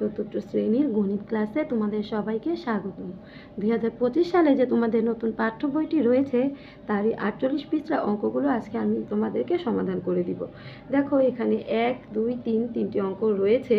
চতুর্থ শ্রেণির গণিত ক্লাসে তোমাদের সবাইকে স্বাগতম। দুই সালে যে তোমাদের নতুন পাঠ্য বইটি রয়েছে, তারই আটচল্লিশ পৃষ্ঠা অঙ্কগুলো আজকে আমি তোমাদেরকে সমাধান করে দিব। দেখো, এখানে এক, দুই, তিন তিনটি অঙ্ক রয়েছে।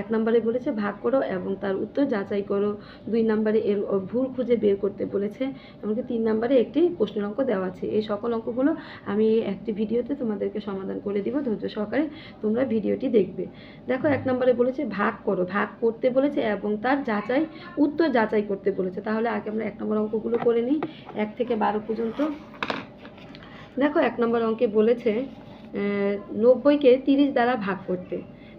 এক নম্বরে বলেছে, ভাগ করো এবং তার উত্তর যাচাই করো। দুই নম্বরে এর ভুল খুঁজে বের করতে বলেছে। এমনকি তিন নম্বরে একটি প্রশ্নের অঙ্ক দেওয়া আছে। এই সকল অঙ্কগুলো আমি একটি ভিডিওতে তোমাদেরকে সমাধান করে দিব। ধৈর্য সহকারে তোমরা ভিডিওটি দেখবে। দেখো, এক নম্বরে বলেছে, ভাগ করো। ভাগ করতে বলেছে এবং তার যাচাই, উত্তর যাচাই করতে বলেছে। তাহলে আগে আমরা এক নম্বর অঙ্কগুলো করে নিই। এক থেকে বারো পর্যন্ত। দেখো, এক নম্বর অঙ্কে বলেছে নব্বইকে তিরিশ দ্বারা ভাগ করতে।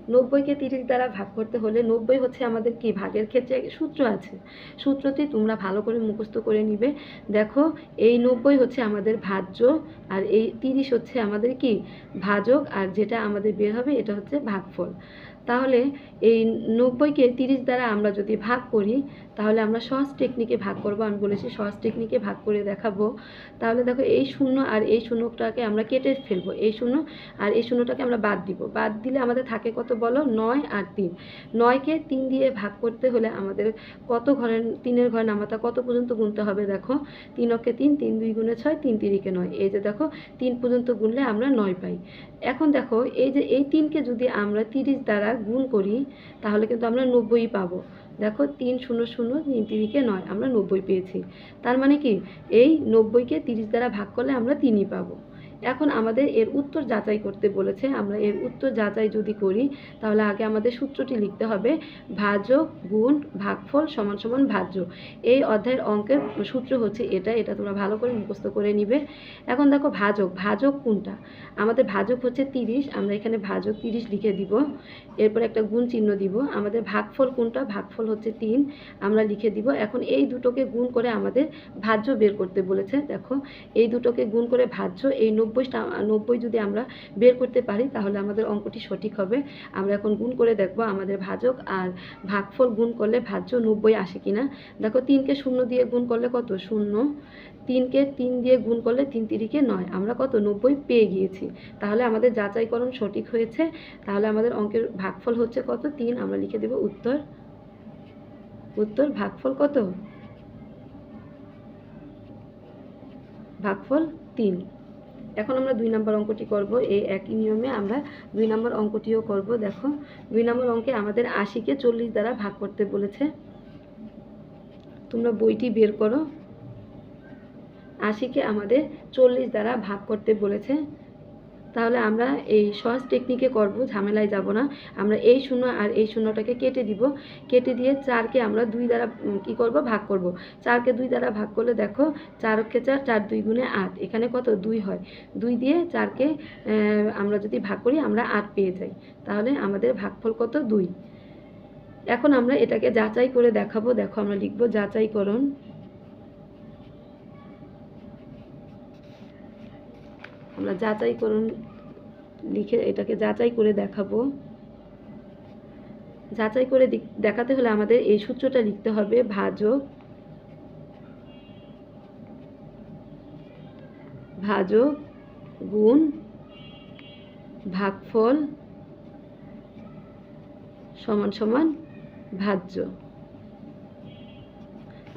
নব্বইকে তিরিশ দ্বারা ভাগ করতে হলে নব্বই হচ্ছে আমাদের কি? ভাগের ক্ষেত্রে সূত্র আছে। সূত্রটি তোমরা ভালো করে মুখস্থ করে নিবে। দেখো, এই নব্বই হচ্ছে আমাদের ভাজ্য আর এই তিরিশ হচ্ছে আমাদের কি? ভাজক, আর যেটা আমাদের বের হবে, এটা হচ্ছে ভাগফল। তাহলে এই নব্বইকে তিরিশ দ্বারা আমরা যদি ভাগ করি তাহলে আমরা সহজ টেকনিকে ভাগ করব। আমি বলেছি সহজ টেকনিকে ভাগ করে দেখাবো। তাহলে দেখো এই শূন্য আর এই শূন্যটাকে আমরা কেটে ফেলব। এই শূন্য আর এই শূন্যটাকে আমরা বাদ দিব। বাদ দিলে আমাদের থাকে কত বলো? নয় আর তিন। নয়কে তিন দিয়ে ভাগ করতে হলে আমাদের কত ঘরের, তিনের ঘরে নামাতা কত পর্যন্ত গুনতে হবে দেখো? তিন অক্ষে তিন তিন দুই গুণে ছয়, তিন তিরিকে নয়। এই যে দেখো, তিন পর্যন্ত গুনলে আমরা নয় পাই। এখন দেখো, এই যে এই তিনকে যদি আমরা তিরিশ দ্বারা গুণ করি, তাহলে কিন্তু আমরা নব্বই পাবো। দেখো তিন শূন্য শূন্য তিন তিরিকে নয়, আমরা নব্বই পেয়েছি। তার মানে কি? এই নব্বইকে তিরিশ দ্বারা ভাগ করলে আমরা তিনই পাবো। এখন আমাদের এর উত্তর যাচাই করতে বলেছে। আমরা এর উত্তর যাচাই যদি করি, তাহলে আগে আমাদের সূত্রটি লিখতে হবে ভাজক গুণ ভাগফল সমান সমান ভাজ্য। এই অধ্যায়ের অঙ্কের সূত্র হচ্ছে এটা এটা তোমরা ভালো করে মুখস্থ করে নিবে। এখন দেখো ভাজক ভাজক কোনটা? আমাদের ভাজক হচ্ছে তিরিশ, আমরা এখানে ভাজক তিরিশ লিখে দিব। এরপর একটা গুণ চিহ্ন দিব। আমাদের ভাগফল কোনটা? ভাগফল হচ্ছে তিন, আমরা লিখে দিব। এখন এই দুটোকে গুণ করে আমাদের ভাজ্য বের করতে বলেছে। দেখো, এই দুটোকে গুণ করে ভাজ্য, এই নব্বইটা, নব্বই যদি আমরা বের করতে পারি, তাহলে আমাদের অঙ্কটি সঠিক হবে। আমরা এখন গুণ করে দেখব আমাদের ভাজক আর ভাগফল গুণ করলে ভাজ্য নব্বই আসে কিনা। দেখো, তিনকে শূন্য দিয়ে গুণ করলে কত? শূন্য। তিনকে তিন দিয়ে গুণ করলে তিন তিরিকে নয়। আমরা কত? নব্বই পেয়ে গিয়েছি। তাহলে আমাদের যাচাইকরণ সঠিক হয়েছে। তাহলে আমাদের অঙ্কের ভাগফল হচ্ছে কত? তিন। আমরা লিখে দেব উত্তর। উত্তর, ভাগফল কত? ভাগফল তিন। এখন আমরা দুই নম্বর অঙ্কটি করব। এই একই নিয়মে আমরা দুই নম্বর অঙ্কটিও করব। দেখো, দুই নম্বর অঙ্কে আমাদের আশিকে চল্লিশ দ্বারা ভাগ করতে বলেছে। তোমরা বইটি বের করো। আশিকে আমাদের চল্লিশ দ্বারা ভাগ করতে বলেছে। তাহলে আমরা এই সহজ টেকনিকে করব, ঝামেলায় যাব না। আমরা এই শূন্য আর এই শূন্যটাকে কেটে দিব। কেটে দিয়ে চারকে আমরা দুই দ্বারা কি করব? ভাগ করব। চারকে দুই দ্বারা ভাগ করলে দেখো, চার অক্ষে চার চার দুই গুণে আট। এখানে কত? দুই হয়। দুই দিয়ে চারকে আমরা যদি ভাগ করি, আমরা আট পেয়ে যাই। তাহলে আমাদের ভাগফল কত? দুই। এখন আমরা এটাকে যাচাই করে দেখাবো। দেখো আমরা লিখব যাচাইকরণ আমরা যাচাইকরণ লিখে এটাকে যাচাই করে দেখাবো। যাচাই করে দেখাতে হলে আমাদের এই সূত্রটা লিখতে হবে, ভাজক ভাজক গুণ ভাগফল সমান সমান ভাজ্য।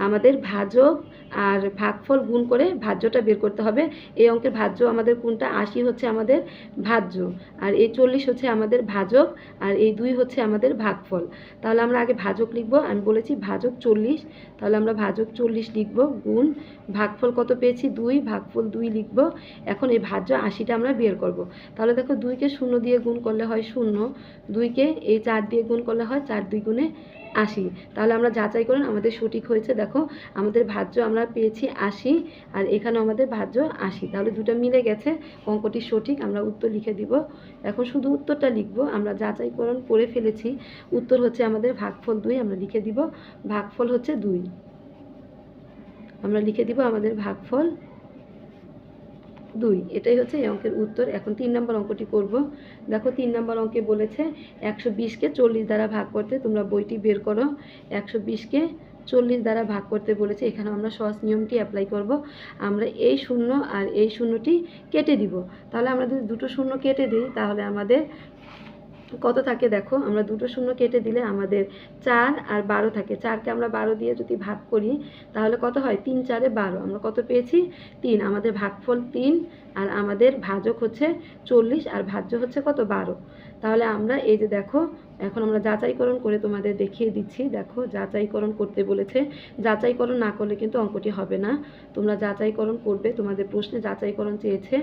আমাদের ভাজক আর ভাগফল গুণ করে ভাজ্যটা বের করতে হবে। এই অঙ্কের ভাজ্য আমাদের কোনটা? আশি হচ্ছে আমাদের ভাজ্য, আর এই চল্লিশ হচ্ছে আমাদের ভাজক, আর এই দুই হচ্ছে আমাদের ভাগফল। তাহলে আমরা আগে ভাজক লিখব। আমি বলেছি ভাজক চল্লিশ, তাহলে আমরা ভাজক চল্লিশ লিখব, গুণ ভাগফল কত পেয়েছি? দুই, ভাগফল দুই লিখব। এখন এই ভাজ্য আশিটা আমরা বের করব। তাহলে দেখো দুইকে শূন্য দিয়ে গুণ করলে হয় শূন্য, দুইকে এই চার দিয়ে গুণ করলে হয় চার, দুই গুণে আশি। তাহলে আমরা যাচাই করেন, আমাদের সঠিক হয়েছে। দেখো, আমাদের ভাজ্য আমরা পেয়েছি আশি আর এখানে আমাদের ভাজ্য আশি। তাহলে দুটো মিলে গেছে, অঙ্কটি সঠিক, আমরা উত্তর লিখে দিব। এখন শুধু উত্তরটা লিখব, আমরা যাচাইকরণ করে ফেলেছি। উত্তর হচ্ছে আমাদের ভাগফল দুই, আমরা লিখে দিব। ভাগফল হচ্ছে দুই। আমরা লিখে দিব আমাদের ভাগফল দুই, এটাই হচ্ছে এই অঙ্কের উত্তর। এখন তিন নম্বর অঙ্কটি করব। দেখো তিন নম্বর অঙ্কে বলেছে, একশো বিশকে চল্লিশ দ্বারা ভাগ করতে তোমরা বইটি বের করো। একশো বিশকে চল্লিশ দ্বারা ভাগ করতে বলেছে এখানে আমরা সহজ নিয়মটি অ্যাপ্লাই করব। আমরা এই শূন্য আর এই শূন্যটি কেটে দিব। তাহলে আমরা যদি দুটো শূন্য কেটে দিই, তাহলে আমাদের কত থাকে দেখো? আমরা দুটো শূন্য কেটে দিলে আমাদের চার আর বারো থাকে। চারকে আমরা বারো দিয়ে যদি ভাগ করি, তাহলে কত হয়? তিন চারে বারো। আমরা কত পেয়েছি? তিন। আমাদের ভাগফল তিন আর আমাদের ভাজক হচ্ছে চল্লিশ আর ভাজ্য হচ্ছে কত? বারো। তাহলে আমরা এই যে দেখো, এখন আমরা যাচাইকরণ করে তোমাদের দেখিয়ে দিচ্ছি। দেখো, যাচাইকরণ করতে বলেছে। যাচাইকরণ না করলে কিন্তু অঙ্কটি হবে না। তোমরা যাচাইকরণ করবে, তোমাদের প্রশ্নে যাচাইকরণ চেয়েছে।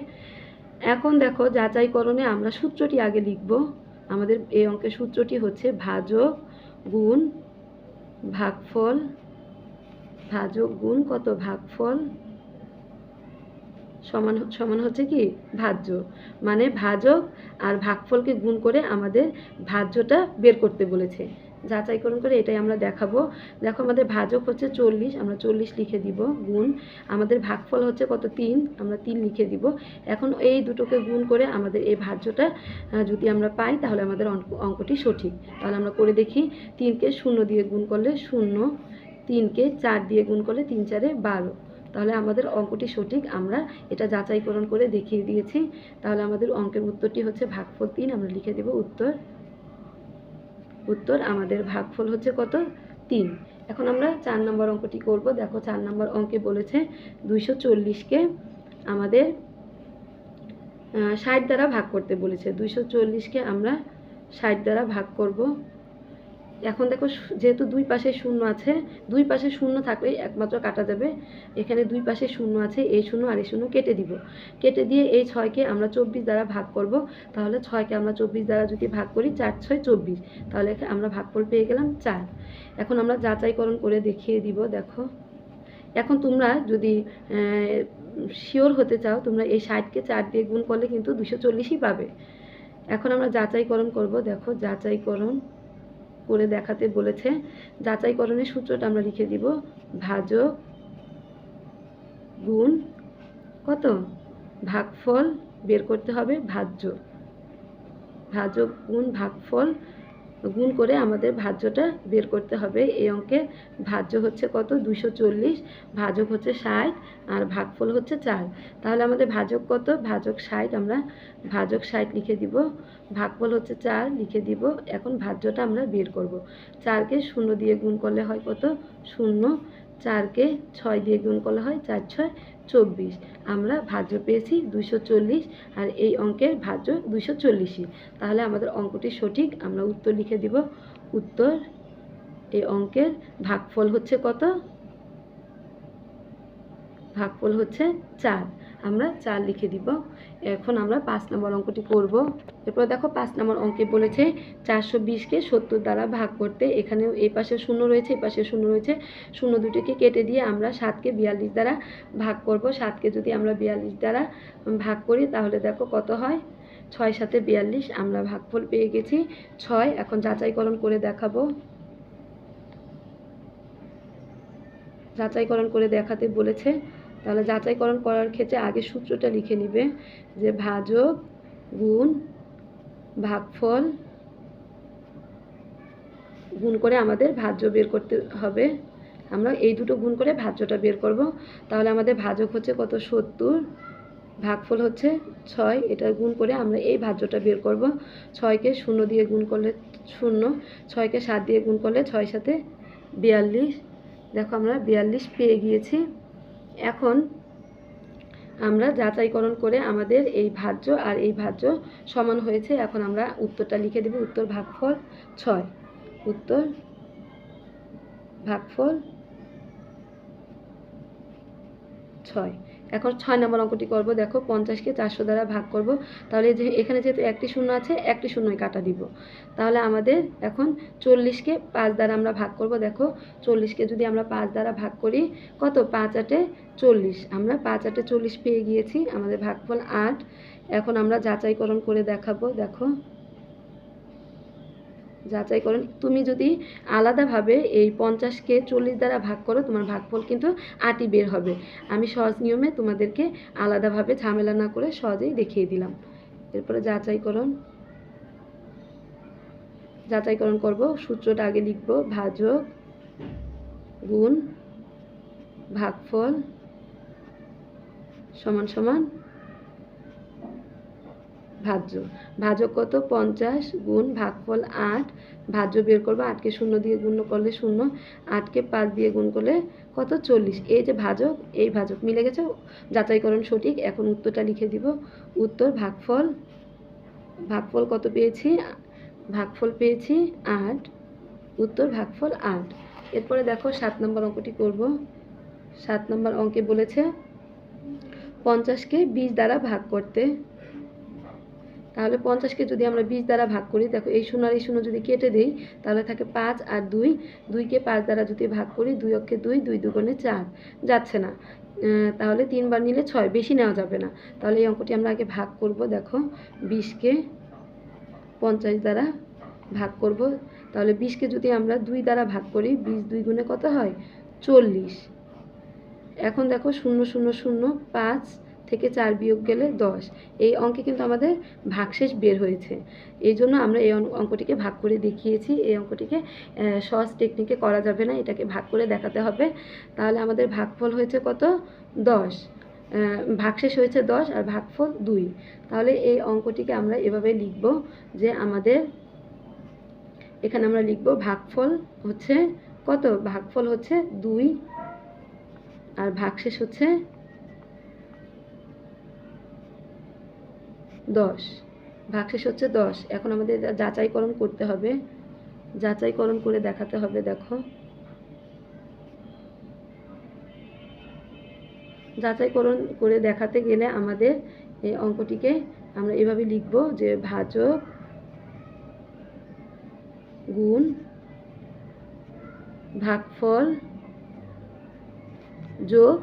এখন দেখো, যাচাইকরণে আমরা সূত্রটি আগে লিখব। আমাদের এই অঙ্কের সূত্রটি হচ্ছে ভাজক গুণ ভাগফল, ভাজক গুণ কত ভাগফল? সমান সমান হচ্ছে কি? ভাজ্য। মানে ভাজক আর ভাগফলকে গুণ করে আমাদের ভাজ্যটা বের করতে বলেছে। যাচাইকরণ করে এটাই আমরা দেখাবো। দেখো আমাদের ভাজক হচ্ছে চল্লিশ, আমরা চল্লিশ লিখে দিব, গুণ। আমাদের ভাগফল হচ্ছে কত? তিন, আমরা তিন লিখে দিব। এখন এই দুটোকে গুণ করে আমাদের এই ভাজ্যটা যদি আমরা পাই তাহলে আমাদের অঙ্কটি সঠিক। তাহলে আমরা করে দেখি, তিনকে শূন্য দিয়ে গুণ করলে শূন্য, তিনকে চার দিয়ে গুণ করলে তিন চারে বারো। তাহলে আমাদের অঙ্কটি সঠিক, আমরা এটা যাচাইকরণ করে দেখিয়ে দিয়েছি। তাহলে আমাদের অঙ্কের উত্তরটি হচ্ছে ভাগফল তিন, আমরা লিখে দেব উত্তর উত্তর, আমাদের ভাগফল হচ্ছে কত? তিন। এখন আমরা চার নম্বর অঙ্কটি করব। দেখো, চার নম্বর অঙ্কে বলেছে দুইশো চল্লিশকে আমাদের ষাট দ্বারা ভাগ করতে বলেছে। দুইশো চল্লিশকে আমরা ষাট দ্বারা ভাগ করব। এখন দেখো যেহেতু দুই পাশে শূন্য আছে, দুই পাশে শূন্য থাকলেই একমাত্র কাটা যাবে। এখানে দুই পাশে শূন্য আছে এই শূন্য আর এই শূন্য কেটে দিব। কেটে দিয়ে এই ছয়কে আমরা চব্বিশ দ্বারা ভাগ করব। তাহলে ছয়কে আমরা চব্বিশ দ্বারা যদি ভাগ করি, চার, ছয়, চব্বিশ। তাহলে আমরা ভাগফল পেয়ে গেলাম চার। এখন আমরা যাচাইকরণ করে দেখিয়ে দিব, দেখো। এখন তোমরা যদি শিওর হতে চাও, তোমরা এই ষাটকে চার দিয়ে গুণ করলে কিন্তু দুশো চল্লিশই পাবে। এখন আমরা যাচাইকরণ করব, দেখো, যাচাইকরণ করে দেখাতে বলেছে। যাচাইকরণের সূত্রটা আমরা লিখে দিব। ভাজক গুণ কত? ভাগফল বের করতে হবে ভাজ্য। ভাজক গুণ ভাগফল গুণ করে আমাদের ভাজ্যটা বের করতে হবে। এই অঙ্কে ভাজ্য হচ্ছে কত? দুশো চল্লিশ, ভাজক হচ্ছে ষাট, আর ভাগফল হচ্ছে চার। তাহলে আমাদের ভাজক কত? ভাজক ষাট, আমরা ভাজক ষাট লিখে দিব। ভাগফল হচ্ছে চার, লিখে দিব। এখন ভাজ্যটা আমরা বের করব। চারকে শূন্য দিয়ে গুণ করলে হয় কত? শূন্য। চারকে ছয় দিয়ে গুণ করলে হয় চার ছয়। চব্বিশ। আমরা ভাজ্য পেয়েছি দুশো চল্লিশ আর এই অঙ্কের ভাজ্য দুশো চল্লিশই। তাহলে আমাদের অঙ্কটি সঠিক, আমরা উত্তর লিখে দিব। উত্তর, এই অঙ্কের ভাগফল হচ্ছে কত? ভাগফল হচ্ছে চার। আমরা চার লিখে দিব। এখন আমরা পাঁচ নম্বর অঙ্কটি করব। এরপর দেখো পাঁচ নম্বর অঙ্কে বলেছে চারশো বিশকে সত্তর দ্বারা ভাগ করতে। এখানে এই পাশে শূন্য রয়েছে, এই পাশে শূন্য রয়েছে। শূন্য দুটোকে কেটে দিয়ে আমরা সাতকে বিয়াল্লিশ দ্বারা ভাগ করব। সাতকে যদি আমরা বিয়াল্লিশ দ্বারা ভাগ করি, তাহলে দেখো কত হয়? ছয় সাথে বিয়াল্লিশ, আমরা ভাগফল পেয়ে গেছি ছয়। এখন যাচাইকরণ করে দেখাবো। যাচাইকরণ করে দেখাতে বলেছে তাহলে যাচাইকরণ করার ক্ষেত্রে আগে সূত্রটা লিখে নিবে যে ভাজক গুণ ভাগফল গুণ করে আমাদের ভাজ্য বের করতে হবে। আমরা এই দুটো গুণ করে ভাজ্যটা বের করব। তাহলে আমাদের ভাজক হচ্ছে কত? সত্তর, ভাগফল হচ্ছে ছয়। এটা গুণ করে আমরা এই ভাজ্যটা বের করব। ছয়কে শূন্য দিয়ে গুণ করলে শূন্য, ছয়কে সাত দিয়ে গুণ করলে ছয় সাথে বিয়াল্লিশ। দেখো আমরা বিয়াল্লিশ পেয়ে গিয়েছি। এখন আমরা যাচাইকরণ করে আমাদের এই ভাজ্য আর এই ভাজ্য সমান হয়েছে। এখন আমরা উত্তরটা লিখে দেব, উত্তর ভাগফল ছয়। উত্তর ভাগফল ছয়। এখন ছয় নম্বর অঙ্কটি করব। দেখো পঞ্চাশকে চারশো দ্বারা ভাগ করব। তাহলে যে এখানে যেহেতু একটি শূন্য আছে, একটি শূন্যই কাটা দিব। তাহলে আমাদের এখন চল্লিশকে পাঁচ দ্বারা আমরা ভাগ করব। দেখো চল্লিশকে যদি আমরা পাঁচ দ্বারা ভাগ করি, কত? পাঁচ আটে চল্লিশ। আমরা পাঁচ আটে চল্লিশ পেয়ে গিয়েছি, আমাদের ভাগফল আট। এখন আমরা যাচাইকরণ করে দেখাবো। দেখো যাচাইকরণ তুমি যদি আলাদাভাবে এই পঞ্চাশকে চল্লিশ দ্বারা ভাগ করো, তোমার ভাগফল কিন্তু আটই বের হবে। আমি সহজ নিয়মে তোমাদেরকে আলাদাভাবে ঝামেলা না করে সহজেই দেখিয়ে দিলাম। এরপরে যাচাইকরণ। যাচাইকরণ করব, সূত্রটা আগে লিখব, ভাজক গুণ ভাগফল সমান সমান ভাজ্য। ভাজক কত? পঞ্চাশ গুণ ভাগফল আট। ভাজ্য বের করব আটকে শূন্য দিয়ে গুণ করলে শূন্য। আটকে পাঁচ দিয়ে গুণ করলে কত? চল্লিশ। এই যে ভাজক, এই ভাজক মিলে গেছে। যাচাইকরণ সঠিক। এখন উত্তরটা লিখে দিব। উত্তর, ভাগফল। ভাগফল কত পেয়েছি? ভাগফল পেয়েছি আট। উত্তর, ভাগফল আট। এরপরে দেখো সাত নম্বর অঙ্কটি করব। সাত নম্বর অঙ্কে বলেছে, পঞ্চাশকে বিশ দ্বারা ভাগ করতে। তাহলে পঞ্চাশকে যদি আমরা বিশ দ্বারা ভাগ করি, দেখো এই শূন্য আর এই শূন্য যদি কেটে দিই, তাহলে থাকে পাঁচ আর দুই। দুইকে পাঁচ দ্বারা যদি ভাগ করি, দুই অক্ষে দুই দুই দুগুণে চার। যাচ্ছে না। তাহলে তিনবার নিলে ছয়। বেশি নেওয়া যাবে না। তাহলে এই অঙ্কটি আমরা আগে ভাগ করব, দেখো। বিশকে পঞ্চাশ দ্বারা ভাগ করব। তাহলে বিশকে যদি আমরা দুই দ্বারা ভাগ করি, বিশ দুই গুণে কত হয়? চল্লিশ। এখন দেখো শূন্য শূন্য শূন্য, পাঁচ থেকে চার বিয়োগ গেলে দশ। এই অঙ্কে কিন্তু আমাদের ভাগশেষ বের হয়েছে। এই জন্য আমরা এই অঙ্ক- অঙ্কটিকে ভাগ করে দেখিয়েছি। এই অঙ্কটিকে সহজ টেকনিকে করা যাবে না। এটাকে ভাগ করে দেখাতে হবে। তাহলে আমাদের ভাগফল হয়েছে কত? দশ। ভাগশেষ হয়েছে দশ আর ভাগফল দুই। তাহলে এই অঙ্কটিকে আমরা এভাবে লিখব যে আমাদের, এখানে আমরা লিখব ভাগফল হচ্ছে কত? ভাগফল হচ্ছে দুই আর ভাগশেষ হচ্ছে দশ। ভাগশেষ হচ্ছে দশ। এখন আমাদের যাচাইকরণ করতে হবে। যাচাইকরণ করে দেখাতে হবে, দেখো। যাচাইকরণ করে দেখাতে গেলে আমাদের এই অঙ্কটিকে আমরা এভাবে লিখব যে ভাজক গুণ ভাগফল যোগ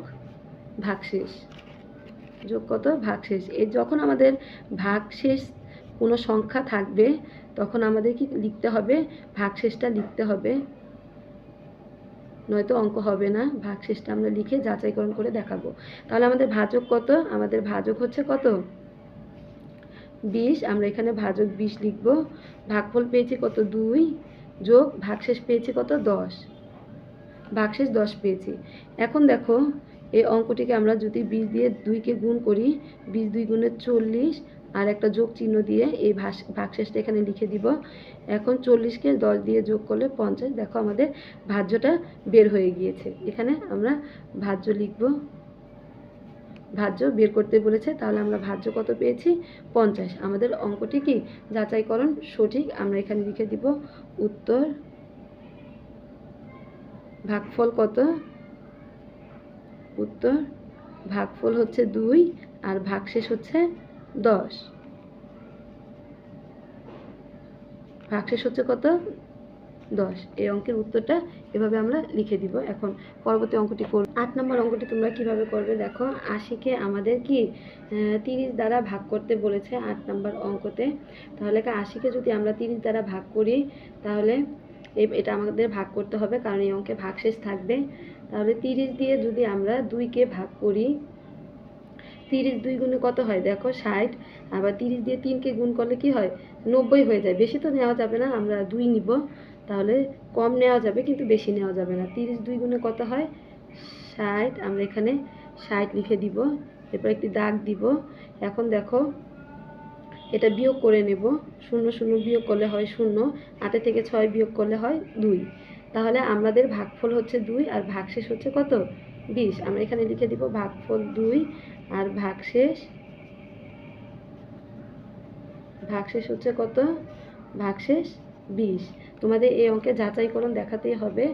ভাগশেষ। যোগ কত ভাগশেষ এই যখন আমাদের ভাগশেষ কোনো সংখ্যা থাকবে, তখন আমাদের কি লিখতে হবে? ভাগশেষটা লিখতে হবে। নয়তো অঙ্ক হবে না। ভাগশেষটা আমরা লিখে যাচাইকরণ করে দেখাবো। তাহলে আমাদের ভাজক কত? আমাদের ভাজক হচ্ছে কত? বিশ। আমরা এখানে ভাজক বিশ লিখব। ভাগফল পেয়েছি কত? দুই। যোগ ভাগশেষ পেয়েছি কত? দশ। ভাগশেষ দশ পেয়েছি। এখন দেখো এই অঙ্কটিকে আমরা যদি বিশ দিয়ে দুইকে গুণ করি, বিশ দুই গুণে চল্লিশ, আর একটা যোগ চিহ্ন দিয়ে এই ভাগশেষটা এখানে লিখে দিব। এখন চল্লিশকে দশ দিয়ে যোগ করলে পঞ্চাশ। দেখো আমাদের ভাজ্যটা বের হয়ে গিয়েছে। এখানে আমরা ভাজ্য লিখব। ভাজ্য বের করতে বলেছে, তাহলে আমরা ভাজ্য কত পেয়েছি? পঞ্চাশ। আমাদের অঙ্কটি কি? যাচাইকরণ সঠিক, আমরা এখানে লিখে দিব উত্তর ভাগফল কত? উত্তর, ভাগফল হচ্ছে দুই আর ভাগশেষ হচ্ছে দশ। ভাগশেষ হচ্ছে কত? দশ। এই অঙ্কের উত্তরটা এভাবে আমরা লিখে দিব। এখন পরবর্তী অঙ্কটি করব আট নম্বর অঙ্কটি তোমরা কীভাবে করবে দেখো। আশিকে আমাদের কি তিরিশ দ্বারা ভাগ করতে বলেছে আট নম্বর অঙ্কতে। তাহলে আশিকে যদি আমরা তিরিশ দ্বারা ভাগ করি, তাহলে এটা আমাদের ভাগ করতে হবে, কারণ এই অঙ্কে ভাগশেষ থাকবে। তাহলে তিরিশ দিয়ে যদি আমরা দুইকে ভাগ করি, তিরিশ দুই গুণে কত হয়? দেখো, ষাট। আবার তিরিশ দিয়ে তিনকে গুণ করলে কি হয়? নব্বই হয়ে যায়। বেশি তো নেওয়া যাবে না, আমরা দুই নিব। তাহলে কম নেওয়া যাবে, কিন্তু বেশি নেওয়া যাবে না। তিরিশ দুই গুণে কত হয়? ষাট। আমরা এখানে ষাট লিখে দিব। এরপর একটি দাগ দিব। এখন দেখো, এটা বিয়োগ করে নেব। শূন্য শূন্য বিয়োগ করলে হয় শূন্য। আটে থেকে ছয় বিয়োগ করলে হয় দুই। তাহলে আমাদের ভাগফল হচ্ছে দুই আর ভাগশেষ হচ্ছে কত? বিশ। আমরা এখানে লিখে দিব ভাগফল দুই আর ভাগশেষ। ভাগশেষ হচ্ছে কত? ভাগশেষ বিশ। তোমাদের এই অঙ্কে যাচাইকরণ দেখাতেই হবে।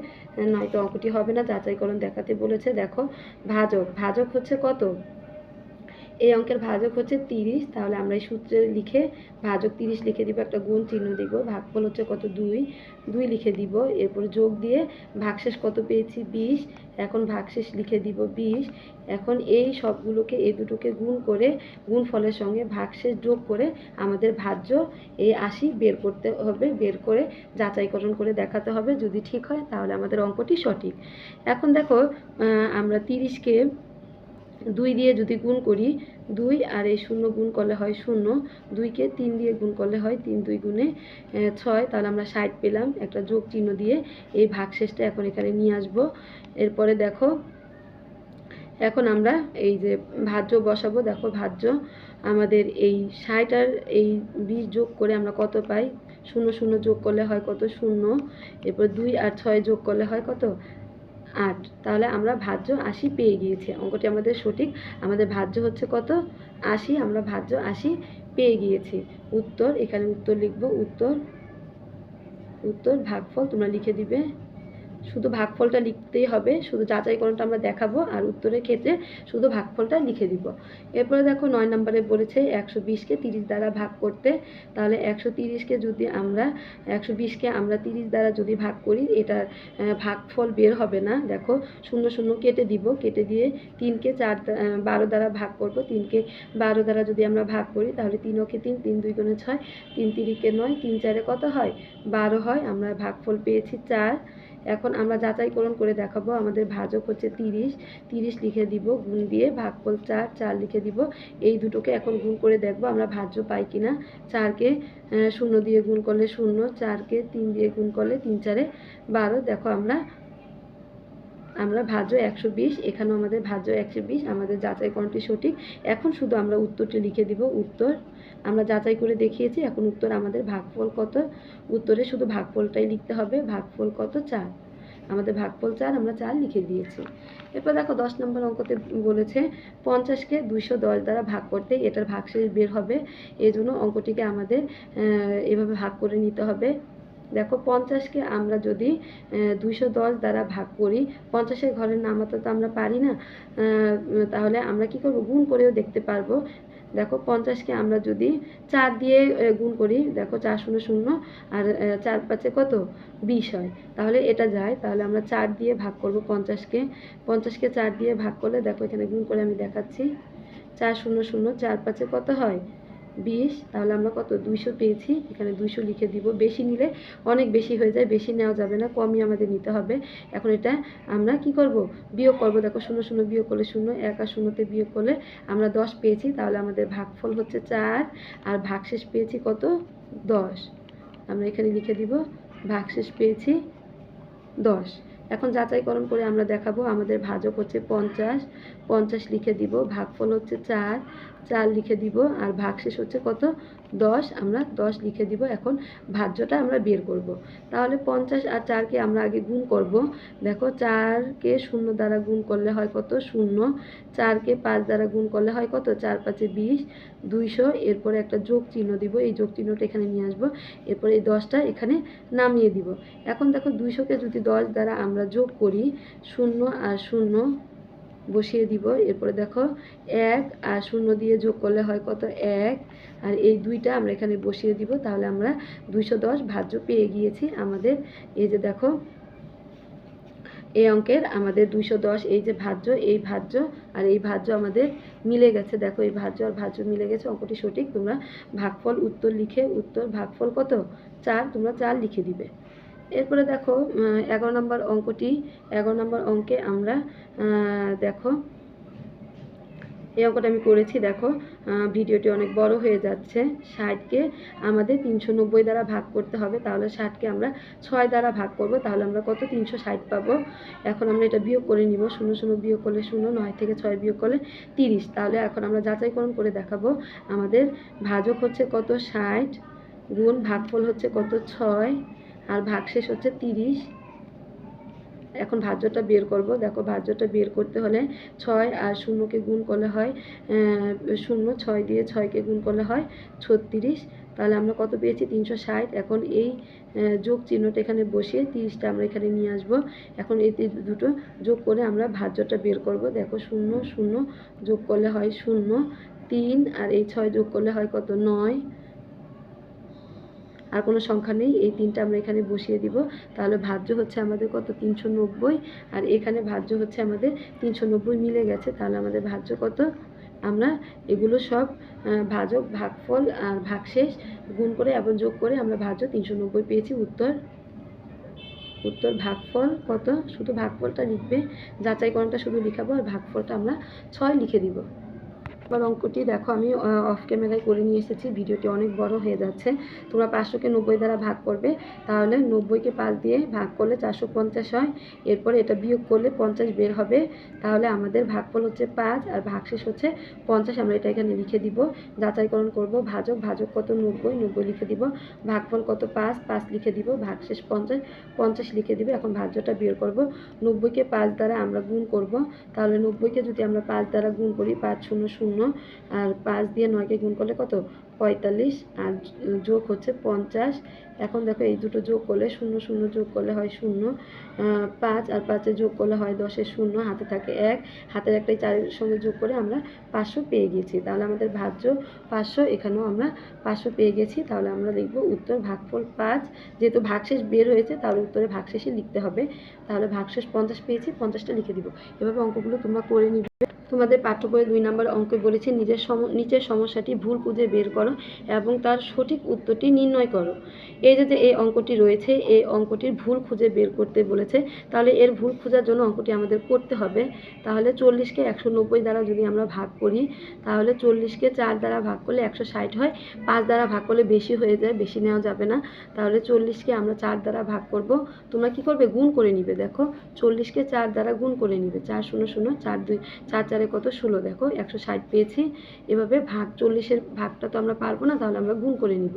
নয়তো অঙ্কটি হবে না যাচাইকরণ দেখাতে বলেছে। দেখো, ভাজক। ভাজক হচ্ছে কত? এই অঙ্কের ভাজক হচ্ছে তিরিশ, তাহলে আমরা এই সূত্রে লিখে ভাজক তিরিশ লিখে দিব, একটা গুণ চিহ্ন দিব, ভাগফল হচ্ছে কত দুই দুই লিখে দিব, এরপর যোগ দিয়ে ভাগশেষ কত পেয়েছি? বিশ, এখন ভাগশেষ লিখে দিব বিশ, এখন এই সবগুলোকে, এই দুটোকে গুণ করে গুণ ফলের সঙ্গে ভাগশেষ যোগ করে আমাদের ভাজ্য এই আশি বের করতে হবে, বের করে যাচাইকরণ করে দেখাতে হবে, যদি ঠিক হয় তাহলে আমাদের অঙ্কটি সঠিক। এখন দেখো আমরা তিরিশকে দুই দিয়ে যদি গুণ করি দুই, আর এই শূন্য গুণ করলে হয় শূন্য, দুইকে তিন দিয়ে গুণ করলে হয় তিন দুই গুণে ছয়, তাহলে আমরা ষাট পেলাম। একটা যোগ চিহ্ন দিয়ে এই ভাগশেষটা এখন এখানে নিয়ে আসব। এরপরে দেখো, এখন আমরা এই যে ভাজ্য বসাবো। দেখো ভাজ্য, আমাদের এই ষাট আর এই বিশ যোগ করে আমরা কত পাই? শূন্য শূন্য যোগ করলে হয় কত? শূন্য। এরপর দুই আর ছয় যোগ করলে হয় কত? আট। তাহলে আমরা ভাজ্য আশি পেয়ে গিয়েছি। অঙ্কটি আমাদের সঠিক। আমাদের ভাজ্য হচ্ছে কত? আশি। আমরা ভাজ্য আশি পেয়ে গিয়েছি। উত্তর, এখানে উত্তর লিখব, উত্তর উত্তর ভাগফল তোমরা লিখে দিবে। শুধু ভাগফলটা লিখতেই হবে, শুধু যাচাইকরণটা আমরা দেখাবো আর উত্তরের ক্ষেত্রে শুধু ভাগফলটা লিখে দিব। এরপরে দেখো নয় নম্বরে বলেছে একশো বিশকে তিরিশ দ্বারা ভাগ করতে, তাহলে একশো তিরিশকে যদি আমরা, একশো বিশকে আমরা তিরিশ দ্বারা যদি ভাগ করি এটার ভাগফল বের হবে না। দেখো শূন্য শূন্য কেটে দিব, কেটে দিয়ে তিনকে চার বারো দ্বারা ভাগ করব তিনকে বারো দ্বারা যদি আমরা ভাগ করি, তাহলে তিন ওকে তিন তিন দুই গুণে ছয়, তিন তিরিকে নয়, তিন চারে কত হয়? বারো হয়, আমরা ভাগফল পেয়েছি চার। এখন আমরা যাচাইকরণ করে দেখাবো। আমাদের ভাজক হচ্ছে তিরিশ। তিরিশ লিখে দিব, গুণ দিয়ে ভাগফল চার চার লিখে দিব। এই দুটোকে এখন গুণ করে দেখব আমরা ভাজ্য পাই কিনা। চারকে শূন্য দিয়ে গুণ করলে শূন্য, চারকে তিন দিয়ে গুণ করলে তিন, চারে বারো। দেখো আমরা আমরা ভাজ্য একশো বিশ, এখানেও আমাদের ভাজ্য একশো বিশ, আমাদের যাচাইকরণটি সঠিক? এখন শুধু আমরা উত্তরটি লিখে দিব, উত্তর। আমরা যাচাই করে দেখিয়েছি, এখন উত্তর আমাদের ভাগফল কত? উত্তরে শুধু ভাগফলটাই লিখতে হবে, ভাগফল কত? চার। আমাদের ভাগফল চার, আমরা চার লিখে দিয়েছি। এরপর দেখো, দশ নম্বর অঙ্কতে বলেছে, পঞ্চাশকে দুইশো দশ দ্বারা ভাগ করতে এটার ভাগশেষ বের হবে। এই জন্য অঙ্কটিকে আমাদের এভাবে ভাগ করে নিতে হবে। দেখো পঞ্চাশকে আমরা যদি দুইশো দশ দ্বারা ভাগ করি, পঞ্চাশের ঘরের নামাতে তো আমরা পারি না তাহলে আমরা কি করব? গুণ করেও দেখতে পারব। দেখো পঞ্চাশকে আমরা যদি চার দিয়ে গুণ করি, দেখো চার শূন্য শূন্য, আর চার পাঁচে কত? বিশ হয়। তাহলে এটা যায়, তাহলে আমরা চার দিয়ে ভাগ করব পঞ্চাশকে। পঞ্চাশকে চার দিয়ে ভাগ করলে, দেখো এখানে গুণ করে আমি দেখাচ্ছি, চার শূন্য শূন্য, চার পাঁচে কত হয়? বিশ, তাহলে আমরা কত? দুইশো পেয়েছি, এখানে দুইশো লিখে দিব। বেশি নিলে অনেক বেশি হয়ে যায়, বেশি নেওয়া যাবে না, কমই আমাদের নিতে হবে। এখন এটা আমরা কি করব? বিয়োগ করব, দেখো শূন্য শূন্য বিয়োগ করলে শূন্য, এক আর শূন্যতে বিয়োগ করলে আমরা দশ পেয়েছি, তাহলে আমাদের ভাগফল হচ্ছে চার, আর ভাগশেষ পেয়েছি কত? দশ। আমরা এখানে লিখে দিব, ভাগশেষ পেয়েছি দশ। এখন যাচাইকরণ করে আমরা দেখাবো, আমাদের ভাজক হচ্ছে পঞ্চাশ পঞ্চাশ লিখে দিব, ভাগফল হচ্ছে চার চার লিখে দিব, আর ভাগশেষ হচ্ছে কত? দশ, আমরা দশ লিখে দিব। এখন ভাজ্যটা আমরা বের করব। তাহলে পঞ্চাশ আর চারকে আমরা আগে গুণ করব। দেখো চারকে শূন্য দ্বারা গুণ করলে হয় কত? শূন্য। চারকে পাঁচ দ্বারা গুণ করলে হয় কত? চার পাঁচে বিশ। দুইশো, এরপরে একটা যোগ চিহ্ন দিব। এই যোগ চিহ্নটা এখানে নিয়ে আসব। এরপরে এই দশটা এখানে নামিয়ে দিব। এখন দেখো দুইশোকে যদি দশ দ্বারা আমরা যোগ করি, শূন্য আর শূন্য বসিয়ে দিব। এরপরে দেখো, এক আর শূন্য দিয়ে যোগ করলে হয় কত? এক। আর এই দুইটা আমরা এখানে বসিয়ে দিব, তাহলে আমরা দুইশো দশ ভাজ্য পেয়ে গিয়েছি আমাদের। এই যে দেখো, এই অঙ্কের আমাদের দুইশো দশ, এই যে ভাজ্য, এই ভাজ্য আর এই ভাজ্য আমাদের মিলে গেছে। দেখো, এই ভাজ্য আর ভাজ্য মিলে গেছে, অঙ্কটি সঠিক। তোমরা ভাগফল, উত্তর লিখে উত্তর, ভাগফল কত? চার, তোমরা চার লিখে দিবে। এরপরে দেখো এগারো নম্বর অঙ্কটি, এগারো নম্বর অঙ্কে আমরা দেখো, এই অঙ্কটা আমি করেছি, দেখো ভিডিওটি অনেক বড় হয়ে যাচ্ছে, ষাটকে আমাদের তিনশো নব্বই দ্বারা ভাগ করতে হবে, তাহলে ষাটকে আমরা ছয় দ্বারা ভাগ করব, তাহলে আমরা কত? তিনশো ষাট পাবো। এখন আমরা এটা বিয়োগ করে নিব, শূন্য শূন্য বিয়োগ করলে শূন্য, নয় থেকে ছয় বিয়োগ করলে তিরিশ, তাহলে এখন আমরা যাচাইকরণ করে দেখাবো, আমাদের ভাজক হচ্ছে কত? ষাট, গুণ ভাগফল হচ্ছে কত? ছয় আর ভাগশেষ হচ্ছে তিরিশ। এখন ভাজ্যটা বের করব। দেখো, ভাজ্যটা বের করতে হলে ছয় আর শূন্যকে গুণ করলে হয় শূন্য, ছয় দিয়ে ছয়কে গুণ করলে হয় ছত্রিশ। তাহলে আমরা কত পেয়েছি? তিনশো ষাট। এখন এই যোগ চিহ্নটা এখানে বসিয়ে তিরিশটা আমরা এখানে নিয়ে আসব। এখন এই দুটো যোগ করে আমরা ভাজ্যটা বের করব। দেখো, শূন্য শূন্য যোগ করলে হয় শূন্য, তিন আর এই ছয় যোগ করলে হয় কত? নয়। আর কোনো সংখ্যা নেই। এই তিনটা আমরা এখানে বসিয়ে দিব। তাহলে ভাজ্য হচ্ছে আমাদের কত? তিনশো নব্বই। আর এখানে ভাজ্য হচ্ছে আমাদের তিনশো নব্বই মিলে গেছে। তাহলে আমাদের ভাজ্য কত? আমরা এগুলো সব ভাজক, ভাগফল আর ভাগশেষ গুণ করে এবং যোগ করে আমরা ভাজ্য তিনশো নব্বই পেয়েছি। উত্তর? উত্তর ভাগফল কত? শুধু ভাগফলটা লিখবে। যাচাইকরণটা শুধু লিখাবো আর ভাগফলটা আমরা ছয় লিখে দিব। এবার অঙ্কটি দেখো, আমি অফ ক্যামেরায় করে নিয়ে এসেছি, ভিডিওটি অনেক বড় হয়ে যাচ্ছে। তোমরা পাঁচশোকে নব্বই দ্বারা ভাগ করবে, তাহলে নব্বইকে পাঁচ দিয়ে ভাগ করলে চারশো পঞ্চাশ হয়। এরপরে এটা বিয়োগ করলে পঞ্চাশ বের হবে, তাহলে আমাদের ভাগফল হচ্ছে পাঁচ, আর ভাগশেষ হচ্ছে পঞ্চাশ। আমরা এটা এখানে লিখে দিব, যাচাইকরণ করব, ভাজক ভাজক কত নব্বই নব্বই লিখে দিব, ভাগফল কত পাঁচ পাঁচ লিখে দিব, ভাগশেষ পঞ্চাশ পঞ্চাশ লিখে দিব, এখন ভাজ্যটা বের করব। নব্বইকে পাঁচ দ্বারা আমরা গুণ করব, তাহলে নব্বইকে যদি আমরা পাঁচ দ্বারা গুণ করি, পাঁচ শূন্য শূন্য আর পাঁচ দিয়ে নয়কে গুণ করলে কত? পঁয়তাল্লিশ, আর যোগ হচ্ছে পঞ্চাশ। এখন দেখো এই দুটো যোগ করলে শূন্য শূন্য যোগ করলে হয় শূন্য। পাঁচ, আর পাঁচে যোগ করলে হয় দশের শূন্য, হাতে থাকে এক। হাতের একটাই চারের সঙ্গে যোগ করে আমরা পাঁচশো পেয়ে গেছি। তাহলে আমাদের ভাজ্য পাঁচশো, এখানেও আমরা পাঁচশো পেয়ে গেছি। তাহলে আমরা লিখব উত্তর ভাগফল পাঁচ। যেহেতু ভাগশেষ বের হয়েছে, তাহলে উত্তরে ভাগশেষই লিখতে হবে। তাহলে ভাগশেষ পঞ্চাশ পেয়েছি, পঞ্চাশটা লিখে দিব। এভাবে অঙ্কগুলো তোমরা করে নিবে। তোমাদের পাঠ্য বইয়ে দুই নম্বর অঙ্কে বলেছে, নিজের সম, নিচের সমস্যাটি ভুল খুঁজে বের করো এবং তার সঠিক উত্তরটি নির্ণয় করো। এই যে যে এই অঙ্কটি রয়েছে, এই অঙ্কটির ভুল খুঁজে বের করতে বলেছে, তাহলে এর ভুল খোঁজার জন্য অঙ্কটি আমাদের করতে হবে। তাহলে চল্লিশকে একশো নব্বই দ্বারা যদি আমরা ভাগ করি, তাহলে চল্লিশকে চার দ্বারা ভাগ করলে একশো ষাট হয়। পাঁচ দ্বারা ভাগ করলে বেশি হয়ে যায়, বেশি নেওয়া যাবে না। তাহলে চল্লিশকে আমরা চার দ্বারা ভাগ করব। তোমরা কি করবে? গুণ করে নিবে, দেখো। চল্লিশকে চার দ্বারা গুণ করে নিবে, চার শূন্য শূন্য, চার দুই চার চারে কত? ষোলো, দেখো, একশো ষাট পেয়েছি। এভাবে ভাগ চল্লিশের ভাগটা তো আমরা পারব না, তাহলে আমরা গুণ করে নিব।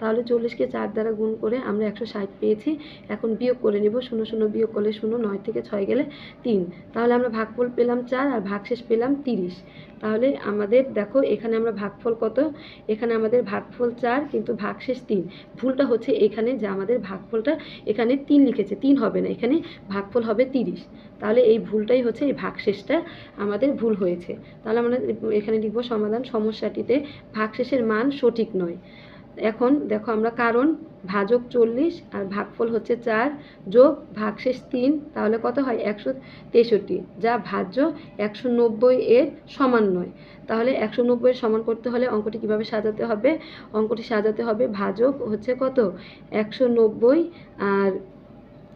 তাহলে চল্লিশকে চার দ্বারা গুণ করে আমরা একশো ষাট পেয়েছি। এখন বিয়োগ করে নিব, শূন্য শূন্য বিয়োগ করলে শূন্য, নয় থেকে ছয় গেলে তিন। তাহলে আমরা ভাগফল পেলাম চার আর ভাগশেষ পেলাম তিরিশ। তাহলে আমাদের দেখো এখানে আমরা ভাগফল কত? এখানে আমাদের ভাগফল চার, কিন্তু ভাগশেষ তিন। ভুলটা হচ্ছে এখানে যে আমাদের ভাগফলটা এখানে তিন লিখেছে। তিন হবে না, এখানে ভাগফল হবে তিরিশ। তাহলে এই ভুলটাই হচ্ছে এই ভাগশেষটা আমাদের ভুল হয়েছে। তাহলে আমরা এখানে লিখব সমাধান, সমস্যাটিতে ভাগশেষের মান সঠিক নয়। এখন দেখো আমরা কারণ ভাজক চল্লিশ আর ভাগফল হচ্ছে চার যোগ ভাগশেষ তিন, তাহলে কত হয়? একশো তেষট্টি, যা ভাজ্য একশো নব্বই এর সমান নয়। তাহলে একশো নব্বইয়ের সমান করতে হলে অঙ্কটি কীভাবে সাজাতে হবে? অঙ্কটি সাজাতে হবে ভাজক হচ্ছে কত? একশো নব্বই আর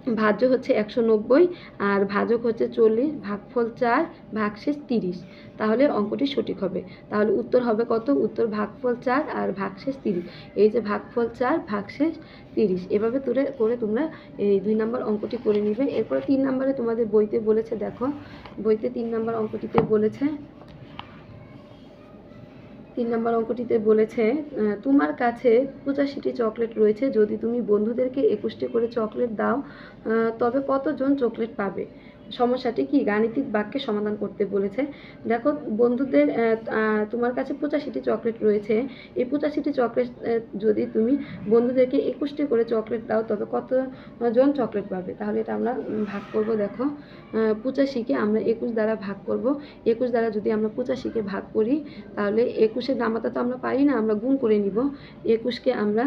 ভাজ্য হচ্ছে একশো নব্বই আর ভাজক হচ্ছে চল্লিশ, ভাগফল চার, ভাগশেষ তিরিশ। তাহলে অঙ্কটি সঠিক হবে। তাহলে উত্তর হবে কত? উত্তর ভাগফল চার আর ভাগশেষ তিরিশ। এই যে ভাগফল চার, ভাগশেষ তিরিশ। এভাবে তুলে করে তোমরা এই দুই নম্বর অঙ্কটি করে নিবে। এরপরে তিন নম্বরে তোমাদের বইতে বলেছে, দেখো। বইতে তিন নম্বর অঙ্কটিতে বলেছে তিন নম্বর অঙ্কটিতে বলেছে তোমার কাছে পঁচাশিটি চকলেট রয়েছে, যদি তুমি বন্ধুদেরকে একুশটি করে চকলেট দাও তবে কতজন চকলেট পাবে? সমস্যাটি কি? গাণিতিক বাক্যে সমাধান করতে বলেছে। দেখো, বন্ধুদের তোমার কাছে পঁচাশিটি চকলেট রয়েছে। এই পঁচাশিটি চকলেট যদি তুমি বন্ধুদেরকে একুশটি করে চকলেট দাও, তবে কতজন চকলেট পাবে? তাহলে এটা আমরা ভাগ করব, দেখো। পঁচাশিকে আমরা একুশ দ্বারা ভাগ করব। একুশ দ্বারা যদি আমরা পঁচাশিকে ভাগ করি, তাহলে একুশের নামাতা তো আমরা পারি না, আমরা গুণ করে নিব। একুশকে আমরা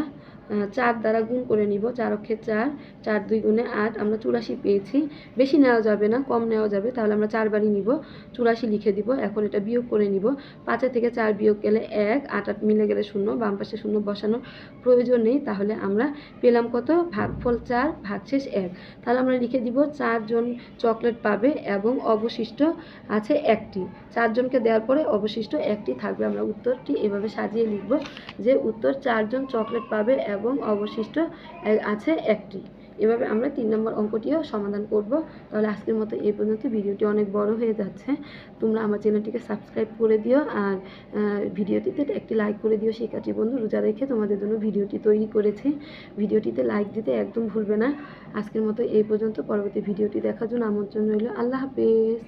চার দ্বারা গুণ করে নিব, চার অক্ষে চার চার দুই গুণে আট, আমরা চুরাশি পেয়েছি। বেশি নেওয়া যাবে না, কম নেওয়া যাবে, তাহলে আমরা চারবারই নিব, চুরাশি লিখে দিব, এখন এটা বিয়োগ করে নিব। পাঁচের থেকে চার বিয়োগ গেলে এক, আট আট মিলে গেলে শূন্য, বাম পাশে শূন্য বসানোর প্রয়োজন নেই, তাহলে আমরা পেলাম কত? ভাগফল চার, ভাগশেষ এক। তাহলে আমরা লিখে দিব, চারজন চকলেট পাবে এবং অবশিষ্ট আছে একটি। চারজনকে দেওয়ার পরে অবশিষ্ট একটি থাকবে, আমরা উত্তরটি এভাবে সাজিয়ে লিখব যে উত্তর চারজন চকলেট পাবে এবং অবশিষ্ট আছে একটি। এভাবে আমরা তিন নম্বর অঙ্কটিও সমাধান করব। তাহলে আজকের মতো এই পর্যন্ত। ভিডিওটি অনেক বড় হয়ে যাচ্ছে। তোমরা আমার চ্যানেলটিকে সাবস্ক্রাইব করে দিও আর ভিডিওটিতে একটি লাইক করে দিও। শিক্ষার্থী বন্ধু রোজা রেখে তোমাদের জন্য ভিডিওটি তৈরি করেছি। ভিডিওটিতে লাইক দিতে একদম ভুলবে না। আজকের মতো এই পর্যন্ত। পরবর্তী ভিডিওটি দেখার জন্য আমন্ত্রণ রইল। আল্লাহ হাফেজ।